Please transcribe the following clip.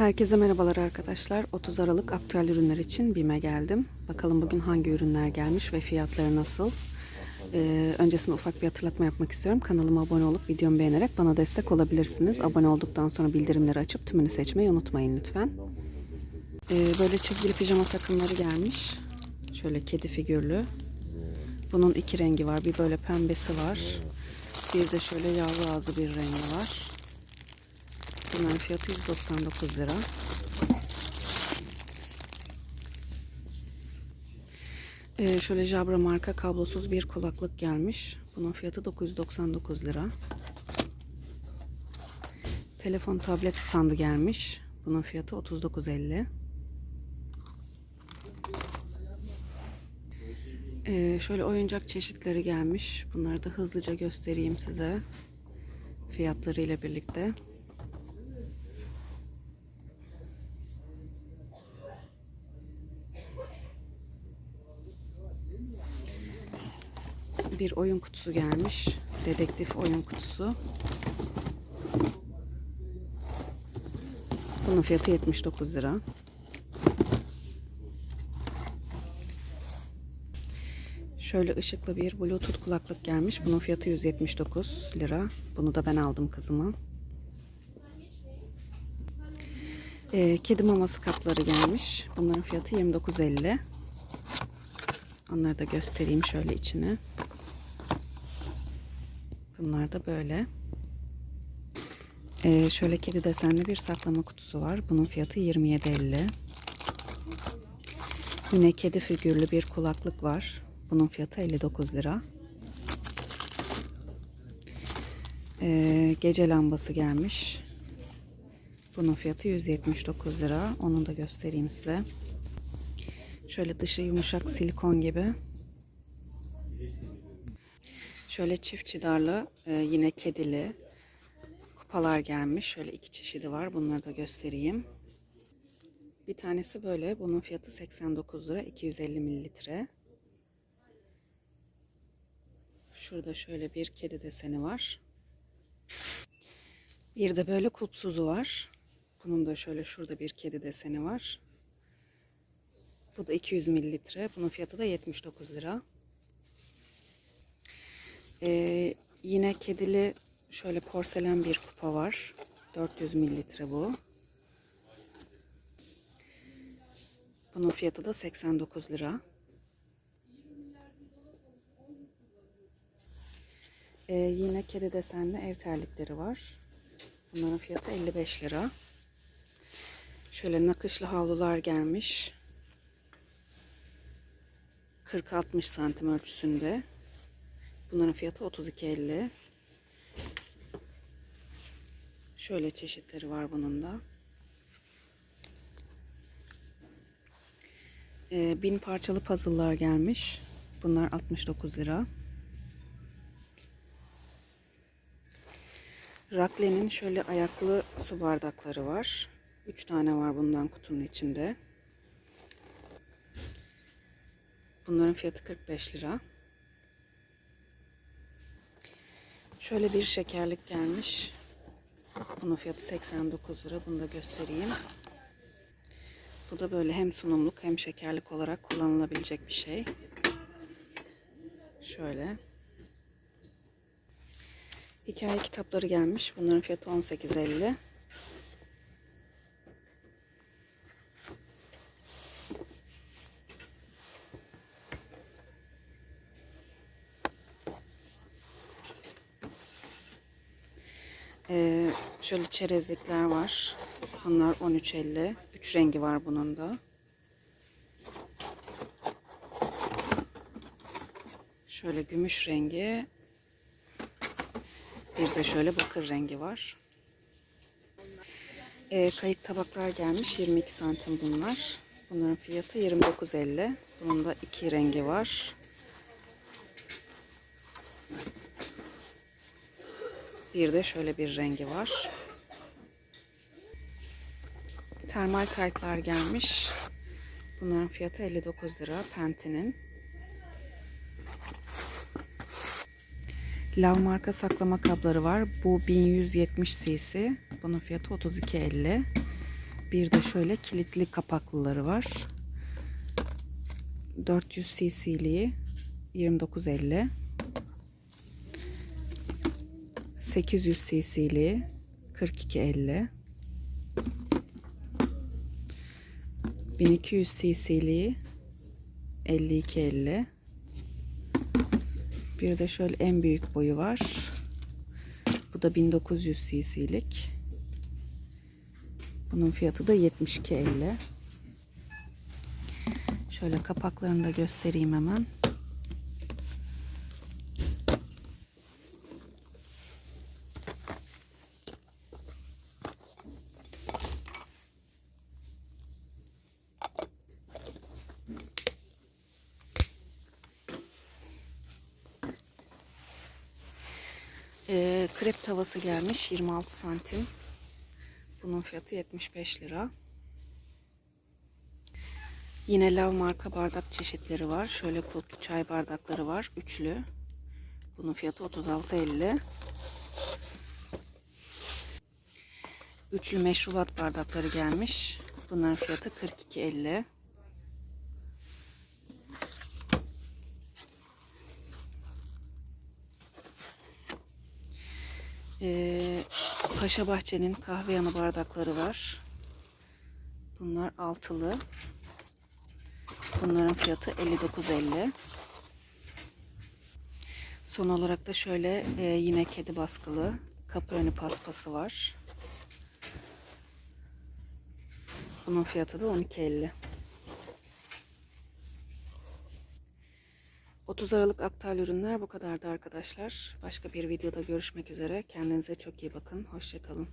Herkese merhabalar arkadaşlar. 30 Aralık aktüel ürünler için BİM'e geldim. Bakalım bugün hangi ürünler gelmiş ve fiyatları nasıl? Ee, öncesinde ufak bir hatırlatma yapmak istiyorum. Kanalıma abone olup videomu beğenerek bana destek olabilirsiniz. Abone olduktan sonra bildirimleri açıp tümünü seçmeyi unutmayın lütfen. Ee, böyle çizgili pijama takımları gelmiş. Şöyle kedi figürlü. Bunun iki rengi var. Bir böyle pembesi var. Bir de şöyle yavru ağzı bir rengi var. Bunların fiyatı 199 lira. Ee, şöyle Jabra marka kablosuz bir kulaklık gelmiş. Bunun fiyatı 999 lira. Telefon tablet standı gelmiş. Bunun fiyatı 39.50. Ee, şöyle oyuncak çeşitleri gelmiş. Bunları da hızlıca göstereyim size. Fiyatları ile birlikte. Bir oyun kutusu gelmiş. Dedektif oyun kutusu. Bunun fiyatı 79 lira. Şöyle ışıklı bir bluetooth kulaklık gelmiş. Bunun fiyatı 179 lira. Bunu da ben aldım kızıma. Ee, kedi maması kapları gelmiş. Bunların fiyatı 29.50. Onları da göstereyim şöyle içine. Bunlar da böyle. Ee, şöyle kedi desenli bir saklama kutusu var. Bunun fiyatı 27.50. Yine kedi figürlü bir kulaklık var. Bunun fiyatı 59 lira. Ee, gece lambası gelmiş. Bunun fiyatı 179 lira. Onu da göstereyim size. Şöyle dışı yumuşak silikon gibi. Şöyle çift çıdarlı e, yine kedili kupalar gelmiş. Şöyle iki çeşidi var. Bunları da göstereyim. Bir tanesi böyle. Bunun fiyatı 89 lira. 250 mililitre. Şurada şöyle bir kedi deseni var. Bir de böyle kulpsuzu var. Bunun da şöyle şurada bir kedi deseni var. Bu da 200 mililitre. Bunun fiyatı da 79 lira. Ee, yine kedili şöyle porselen bir kupa var. 400 mililitre bu. Bunun fiyatı da 89 lira. Ee, yine kedi desenli ev terlikleri var. Bunların fiyatı 55 lira. Şöyle nakışlı havlular gelmiş. 40-60 santim ölçüsünde. Bunların fiyatı 32.50. Şöyle çeşitleri var bunun da. Ee, bin parçalı puzzle'lar gelmiş. Bunlar 69 lira. Rakle'nin şöyle ayaklı su bardakları var. 3 tane var bundan kutunun içinde. Bunların fiyatı 45 lira. Şöyle bir şekerlik gelmiş. Bunun fiyatı 89 lira. Bunu da göstereyim. Bu da böyle hem sunumluk hem şekerlik olarak kullanılabilecek bir şey. Şöyle. Hikaye kitapları gelmiş. Bunların fiyatı 18.50. Ee, şöyle çerezlikler var. Bunlar 13.50. 3 rengi var bunun da. Şöyle gümüş rengi. Bir de şöyle bakır rengi var. Ee, kayık tabaklar gelmiş. 22 santim bunlar. Bunların fiyatı 29.50. Bunun da iki rengi var. Bir de şöyle bir rengi var. Termal kayıklar gelmiş. Bunların fiyatı 59 lira. Penti'nin. Lav marka saklama kabları var. Bu 1170 cc. Bunun fiyatı 32.50. Bir de şöyle kilitli kapaklıları var. 400 cc'liği 29.50. 800 cc'liği 42.50. 1200 cc'liği 52.50. Bir de şöyle en büyük boyu var. Bu da 1900 cc'lik. Bunun fiyatı da 72.50. Şöyle kapaklarını da göstereyim hemen. Ee, krep tavası gelmiş 26 santim. Bunun fiyatı 75 lira. Yine lav marka bardak çeşitleri var. Şöyle kulplu çay bardakları var. Üçlü. Bunun fiyatı 36.50. Üçlü meşrubat bardakları gelmiş. Bunların fiyatı 42.50. Ee, Paşa Bahçe'nin kahve yanı bardakları var. Bunlar altılı. Bunların fiyatı 59.50. Son olarak da şöyle e, yine kedi baskılı kapı önü paspası var. Bunun fiyatı da 12.50. 30 Aralık aktal ürünler bu kadardı arkadaşlar. Başka bir videoda görüşmek üzere. Kendinize çok iyi bakın. Hoşçakalın.